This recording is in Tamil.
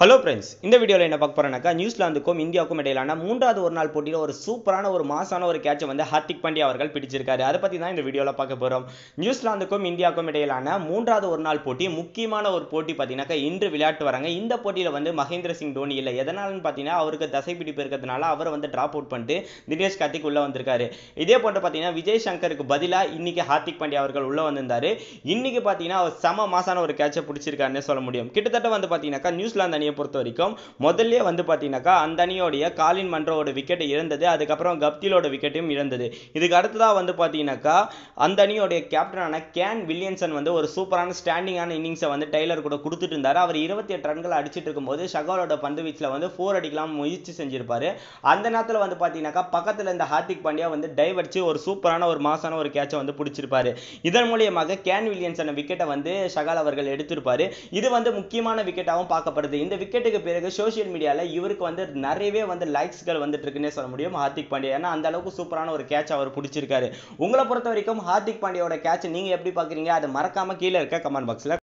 ஹலோ ஃப்ரெண்ட்ஸ் இந்த வீடியோவில் என்ன பார்க்க போறேன்னாக்கா நியூசிலாந்துக்கும் இந்தியாவுக்கும் இடையிலான மூன்றாவது ஒரு நாள் போட்டியில் ஒரு சூப்பரான ஒரு மாசான ஒரு கேட்சை வந்து ஹார்திக் பாண்டியா அவர்கள் பிடிச்சிருக்காரு. அதை பற்றி தான் இந்த வீடியோவில் பார்க்க போகிறோம் நியூசிலாந்துக்கும் இந்தியாவுக்கும் இடையிலான மூன்றாவது ஒரு நாள் போட்டி முக்கியமான ஒரு போட்டி பார்த்தீங்கன்னாக்கா இன்று விளையாட்டு வராங்க. இந்த போட்டியில் வந்து மகேந்திர சிங் தோனி இல்லை. எதனாலன்னு பார்த்தீங்கன்னா அவருக்கு தசை பிடிப்பு இருக்கிறதுனால அவர் வந்து ட்ராப் அவுட் பண்ணிட்டு தினேஷ் கார்த்திக் உள்ளே வந்திருக்காரு. இதே போன்று பார்த்தீங்கன்னா விஜய் சங்கருக்கு பதிலாக இன்னைக்கு ஹார்திக் பாண்டியா அவர்கள் உள்ளே வந்திருந்தார். இன்னைக்கு பார்த்தீங்கன்னா அவர் செம மாசான ஒரு கேட்சை பிடிச்சிருக்காருன்னு சொல்ல முடியும். கிட்டத்தட்ட வந்து பார்த்தீங்கன்னாக்கா நியூசிலாந்து அணியை பொறுத்த வரைக்கும் முதல்ல வந்து பார்த்தீங்கன்னாக்கா அந்த அணியோடைய காலின் மன்றோட விக்கெட் இழந்தது அதுக்கப்புறம் கப்திலோட விக்கெட்டும் இழந்தது. இதுக்கு அடுத்ததாக வந்து பார்த்தீங்கன்னாக்கா அந்த அணியோடைய கேப்டனான கேன் வில்லியன்சன் வந்து ஒரு சூப்பரான ஸ்டாண்டிங்கான இன்னிங்ஸை வந்து டெய்லர் கூட கொடுத்துட்டு இருந்தார். அவர் இருபத்தி எட்டு ரன்கள் அடிச்சிட்டு இருக்கும்போது ஷகாலோட பந்து வீச்சில் வந்து ஃபோர் அடிக்கலாம் முயற்சி செஞ்சிருப்பாரு. அந்த நேரத்தில் வந்து பார்த்தீங்கன்னாக்கா பக்கத்தில் இந்த ஹார்திக் பாண்டியா வந்து டைவ் அடிச்சு ஒரு சூப்பரான ஒரு மாசான ஒரு கேட்சை வந்து பிடிச்சிருப்பாரு. இதன் மூலியமாக கேன் வில்லியன்சன் விக்கெட்டை வந்து ஷகால் அவர்கள் எடுத்திருப்பாரு. இது வந்து முக்கியமான விக்கெட்டாகவும் பார்க்கப்படுது. இந்த விக்கெட்டுக்கு பிறகு சோஷியல் மீடியாவில் இவருக்கு வந்து நிறையவே வந்து லைக்ஸ்கள் வந்துட்டு இருக்குன்னே சொல்ல முடியும் ஹார்திக் பாண்டியா. ஏன்னா அந்த அளவுக்கு சூப்பரான ஒரு கேட்ச் அவர் பிடிச்சிருக்காரு. உங்களை பொறுத்த வரைக்கும் ஹார்திக் பாண்டியோட கேட்ச் நீங்க எப்படி பார்க்குறீங்க? அதை மறக்காம கீழே இருக்க கமெண்ட் பாக்ஸில்